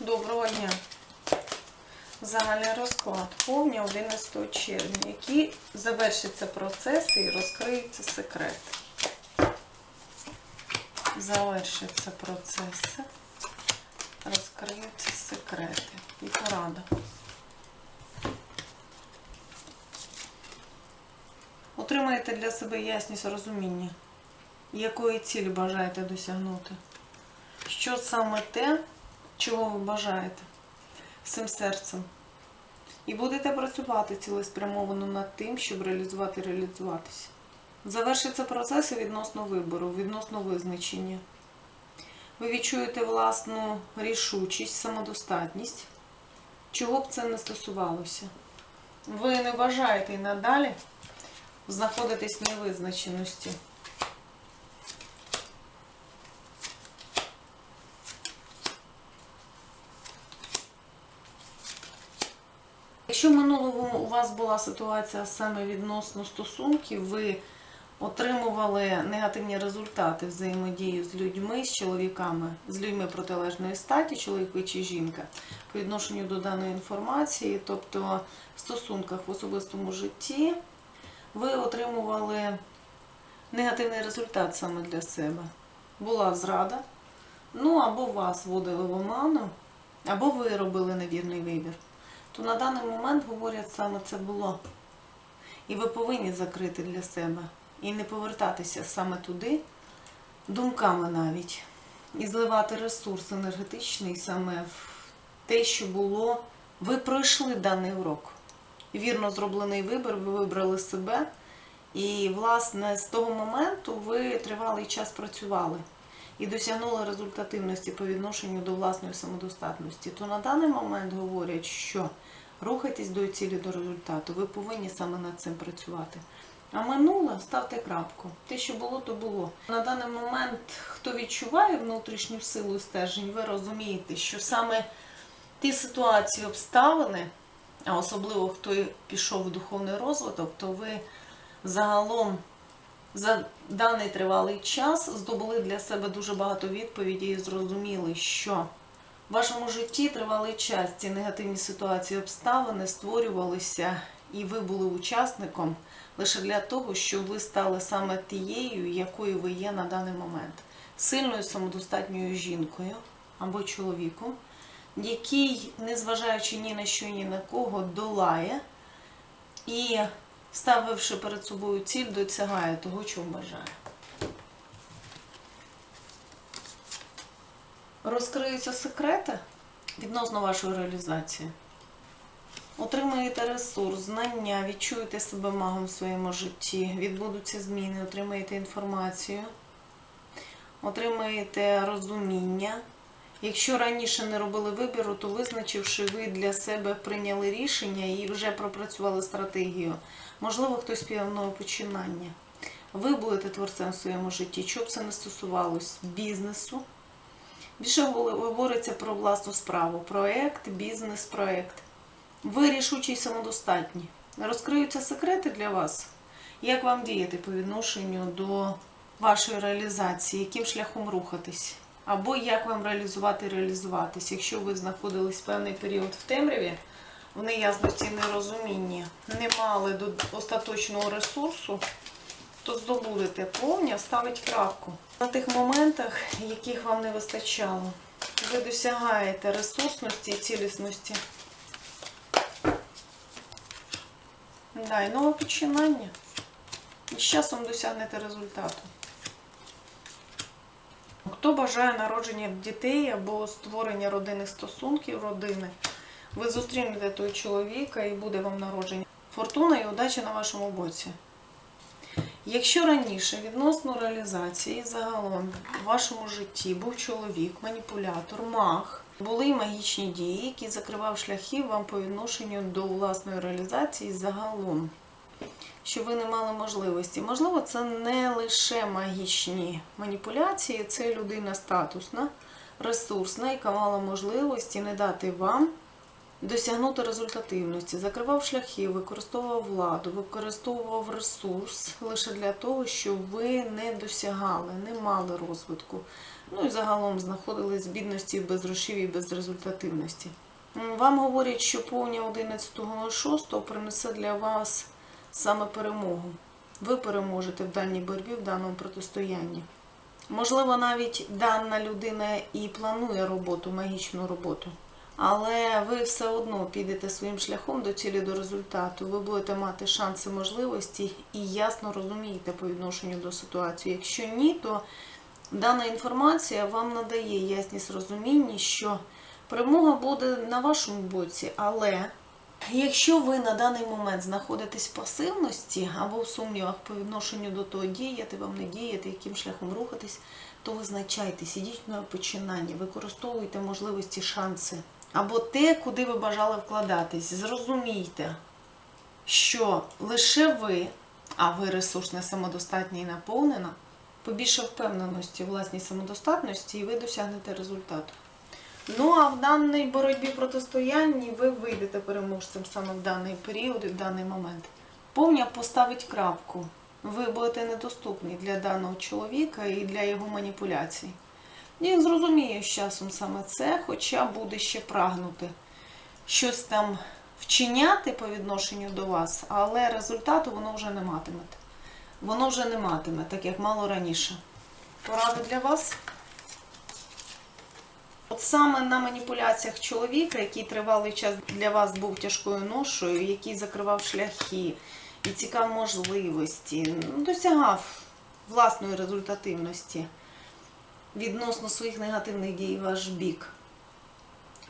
Доброго дня. Загальний розклад повня 11 червня, які завершаться процеси і розкриються секрети. Завершаться процеси, розкриються секрети і порада. Отримаєте для себе ясність розуміння, якої цілі бажаєте досягнути. Що саме те, чого ви бажаєте всім серцем. І будете працювати цілеспрямовано над тим, щоб реалізувати реалізуватися. Завершиться процеси відносно вибору, відносно визначення. Ви відчуєте власну рішучість, самодостатність, чого б це не стосувалося. Ви не бажаєте і надалі знаходитись в невизначеності. Якщо в минулому у вас була ситуація саме відносно стосунків, ви отримували негативні результати взаємодії з людьми, з чоловіками, з людьми протилежної статі, чоловік ви чи жінка, по відношенню до даної інформації, тобто в стосунках в особистому житті, ви отримували негативний результат саме для себе. Була зрада, ну або вас вводили в оману, або ви робили невірний вибір то на даний момент говорять саме це було. І ви повинні закрити для себе і не повертатися саме туди, думками навіть, і зливати ресурс енергетичний саме в те, що було. Ви пройшли даний урок. Вірно зроблений вибір, ви вибрали себе. І, власне, з того моменту ви тривалий час працювали і досягнули результативності по відношенню до власної самодостатності, то на даний момент говорять, що рухайтесь до цілі, до результату. Ви повинні саме над цим працювати. А минуле ставте крапку. Те, що було, то було. На даний момент, хто відчуває внутрішню силу і стержень, ви розумієте, що саме ті ситуації, обставини, а особливо хто пішов в духовний розвиток, то ви загалом за даний тривалий час здобули для себе дуже багато відповідей і зрозуміли, що в вашому житті тривалий час ці негативні ситуації обставини створювалися, і ви були учасником лише для того, щоб ви стали саме тією, якою ви є на даний момент, сильною самодостатньою жінкою або чоловіком, який, незважаючи ні на що, ні на кого, долає і, ставивши перед собою ціль, досягає того, чого бажає. Розкриються секрети відносно вашої реалізації. Отримаєте ресурс, знання, відчуєте себе магом в своєму житті, відбудуться зміни, отримаєте інформацію, отримаєте розуміння. Якщо раніше не робили вибіру, то визначивши, ви для себе прийняли рішення і вже пропрацювали стратегію. Можливо, хтось піде нове починання. Ви будете творцем в своєму житті, що б це не стосувалось бізнесу. Більше говориться про власну справу, проект, бізнес-проект. Ви рішучі й самодостатні. Розкриються секрети для вас, як вам діяти по відношенню до вашої реалізації, яким шляхом рухатись, або як вам реалізувати реалізуватись, якщо ви знаходились певний період в темряві, в неясності нерозумінні, не мали до остаточного ресурсу, то здобудете повня, ставить крапку. На тих моментах, яких вам не вистачало, ви досягаєте ресурсності і цілісності. Да, і нове починання. І з часом досягнете результату. Хто бажає народження дітей або створення родинних стосунків, родини, ви зустрінете того чоловіка і буде вам народження. Фортуна і удача на вашому боці. Якщо раніше відносно реалізації загалом в вашому житті був чоловік, маніпулятор, маг, були магічні дії, які закривав шляхи вам по відношенню до власної реалізації загалом, що ви не мали можливості. Можливо, це не лише магічні маніпуляції, це людина статусна, ресурсна, яка мала можливості не дати вам досягнути результативності, закривав шляхи, використовував владу, використовував ресурс лише для того, щоб ви не досягали, не мали розвитку. Ну і загалом знаходились в бідності, в безгрошів'ї, без результативності. Вам говорять, що повня 11.06 принесе для вас саме перемогу. Ви переможете в даній боротьбі, в даному протистоянні. Можливо, навіть дана людина і планує роботу, магічну роботу. Але ви все одно підете своїм шляхом до цілі до результату. Ви будете мати шанси, можливості і ясно розумієте по відношенню до ситуації. Якщо ні, то дана інформація вам надає ясність розуміння, що перемога буде на вашому боці, але якщо ви на даний момент знаходитесь в пасивності або в сумнівах по відношенню до того, діяти вам не діяти, яким шляхом рухатись, то визначайтесь, ідіть на починання, використовуйте можливості, шанси. Або те, куди ви бажали вкладатись. Зрозумійте, що лише ви, а ви ресурсна, самодостатня і наповнена, побільше впевненості власній самодостатності, і ви досягнете результату. Ну а в даній боротьбі протистоянні ви вийдете переможцем саме в даний період і в даний момент. Повня поставить крапку. Ви будете недоступні для даного чоловіка і для його маніпуляцій. Він зрозуміє з часом саме це, хоча буде ще прагнути щось там вчиняти по відношенню до вас, але результату воно вже не матиме. Воно вже не матиме, так як мало раніше. Порада для вас. От саме на маніпуляціях чоловіка, який тривалий час для вас був тяжкою ношою, який закривав шляхи, і цікав можливості, ну, досягав власної результативності відносно своїх негативних дій ваш бік.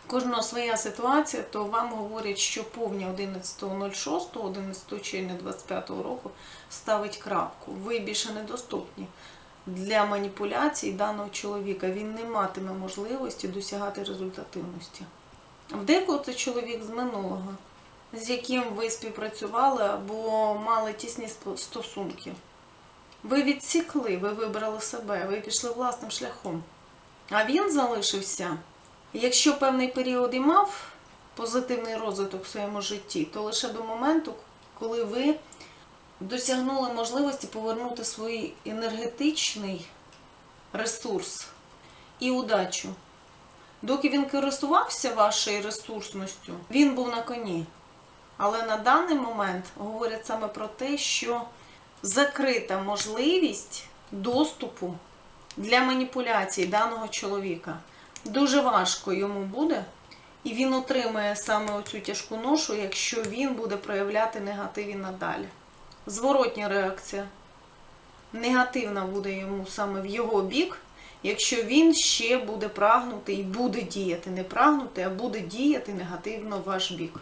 Кожного своя ситуація, то вам говорять, що повня 11.06, 11 червня 25 року ставить крапку. Ви більше недоступні для маніпуляцій даного чоловіка. Він не матиме можливості досягати результативності. В декого це чоловік з минулого, з яким ви співпрацювали або мали тісні стосунки. Ви відсікли, ви вибрали себе, ви пішли власним шляхом. А він залишився. Якщо певний період і мав позитивний розвиток в своєму житті, то лише до моменту, коли ви досягнули можливості повернути свій енергетичний ресурс і удачу. Доки він користувався вашою ресурсністю, він був на коні. Але на даний момент говорять саме про те, що закрита можливість доступу для маніпуляцій даного чоловіка. Дуже важко йому буде, і він отримає саме оцю тяжку ношу, якщо він буде проявляти негатив і надалі. Зворотня реакція. Негативна буде йому саме в його бік, якщо він ще буде прагнути і буде діяти. Не прагнути, а буде діяти негативно в ваш бік.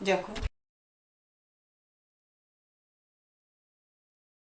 Дякую.